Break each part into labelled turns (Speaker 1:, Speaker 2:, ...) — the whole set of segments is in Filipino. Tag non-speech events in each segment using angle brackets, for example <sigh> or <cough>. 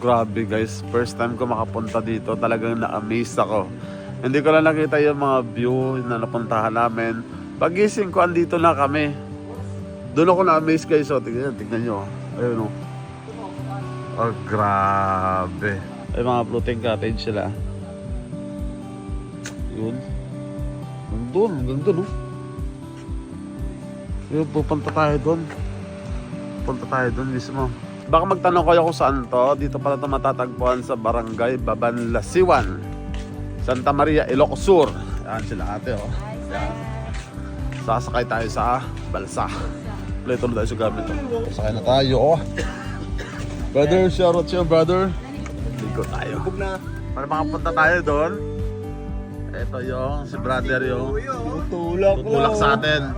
Speaker 1: Grabe guys, first time ko makapunta dito, talagang na-amaze ako. Hindi ko lang nakita yung mga view na napuntahan namin. Pagising ko, andito na kami. Doon ako na-amaze guys, oh. Tignan, tignan nyo. Ayun oh. Oh, grabe. Ay, mga floating cottage sila. Yun. Doon, hanggang doon oh. Yun, pupunta tayo doon. Punta tayo doon mismo. Baka magtanong kayo kung saan to. Dito pala ito matatagpuan sa barangay Babanlasiwan. Santa Maria, Ilocos Sur. Yan sila ate oh. Yan. Sasakay tayo sa balsa. Play tuloy tayo sa gamit to. Sakay na tayo oh. Brother, shout out sa'yo brother. Ligo tayo. Para makapunta tayo doon. Ito yung si brother yung
Speaker 2: Tutulak
Speaker 1: tutulak sa atin.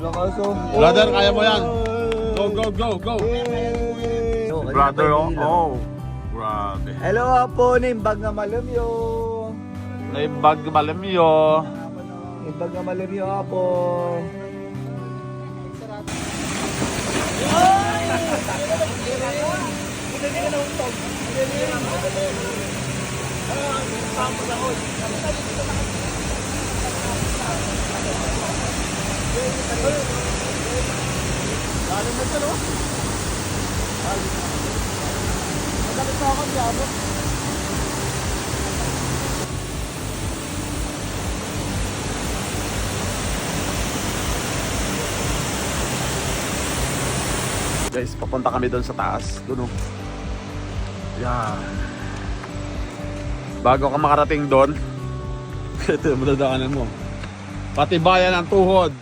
Speaker 2: Lakas oh.
Speaker 1: Brother, kaya mo yan. Go, go, go, go.
Speaker 2: Hey.
Speaker 1: Brother, oh. oh. Grabe.
Speaker 2: Hello po, nimbag na malamyo.
Speaker 1: Naimbag malamyo.
Speaker 2: Nimbag na malamyo po.
Speaker 1: Guys, papunta kami doon sa taas. Doon oh. Yan. Bago ka makarating doon, ito yung mo. Patibayan ang tuhod.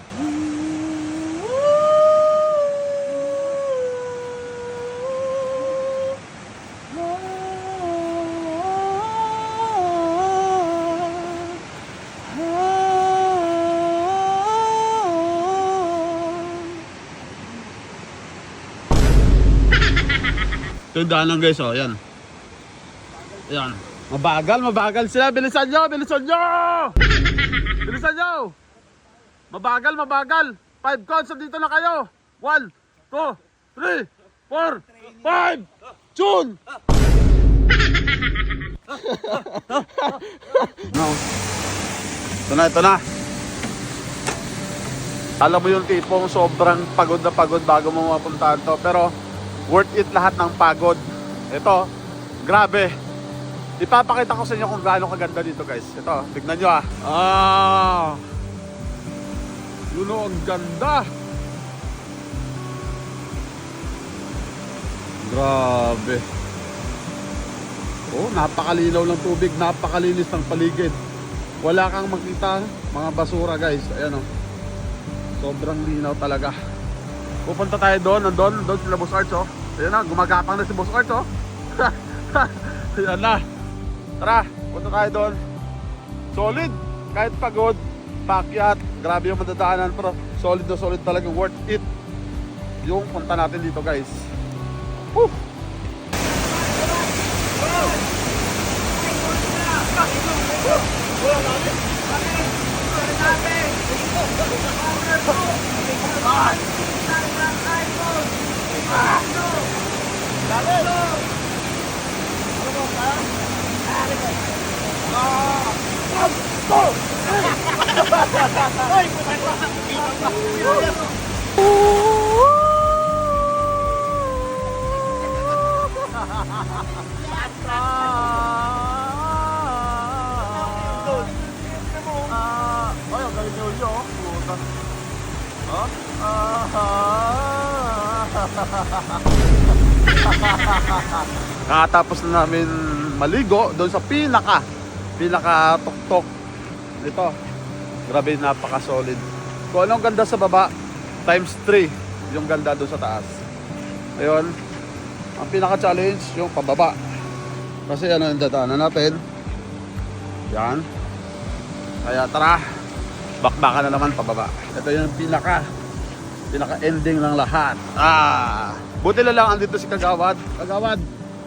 Speaker 1: Ito yung daanan guys, oh, yan. Yan. Mabagal, mabagal sila. Bilisan nyo, bilisan nyo! <laughs> Bilisan nyo! Mabagal, mabagal. Five counts, dito na kayo. One, two, three, four, five! June! <laughs> no. Ito na, ito na. Alam mo yung tipong sobrang pagod na pagod bago mo mapuntahan to. Pero worth it lahat ng pagod. Ito, grabe. Ipapakita ko sa inyo kung gaano kaganda dito guys. Ito, tignan nyo ah. Ah! Yun o, ang ganda. Grabe. Oh, napakalinaw ng tubig, napakalinis ng paligid. Wala kang makita mga basura guys. Ayan o. Sobrang linaw talaga. Pupunta tayo doon, nandun, doon sila Boss Arch, oh. Ayan na, gumagapang na si Boss Arch, oh. Ayan na. Tara, punta tayo doon. Solid, kahit pagod, pakyat, grabe yung madadaanan, pero solid na solid talaga, worth it. Yung punta natin dito, guys. Woo! <laughs> Ah, ay, ang galing nyo yun, oh. Puta. Ha? Nakatapos na namin maligo doon sa pinaka, pinaka tuktok nito. Grabe, napaka solid. Kung anong ganda sa baba, times 3 yung ganda doon sa taas. Ayun, ang pinaka challenge yung pababa. Kasi ano yung dadaanan natin. Yan. Kaya tara, bakbakan na naman pababa. Ito yung pinaka, pinaka ending ng lahat. Ah, buti na lang andito si Kagawad. Kagawad,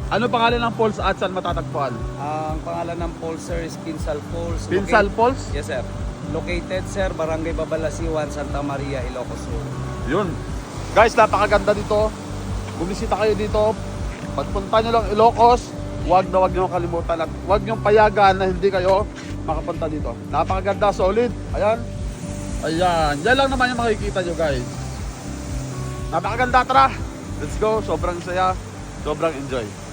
Speaker 1: ano pangalan ng falls at saan matatagpuan?
Speaker 3: Ang pangalan ng falls sir is Pinsal Falls.
Speaker 1: Pinsal Falls?
Speaker 3: Yes sir. Located sir, Barangay Babalasiwan, Santa Maria, Ilocos Sur.
Speaker 1: Yun. Guys, napakaganda dito. Bumisita kayo dito. Pagpunta nyo lang Ilocos, wag na wag nyo kalimutan at wag nyo payagan na hindi kayo makapunta dito. Napakaganda, solid. Ayan. Ayan. Yan lang naman yung makikita nyo guys. Napakaganda, tara. Let's go. Sobrang saya. Sobrang enjoy.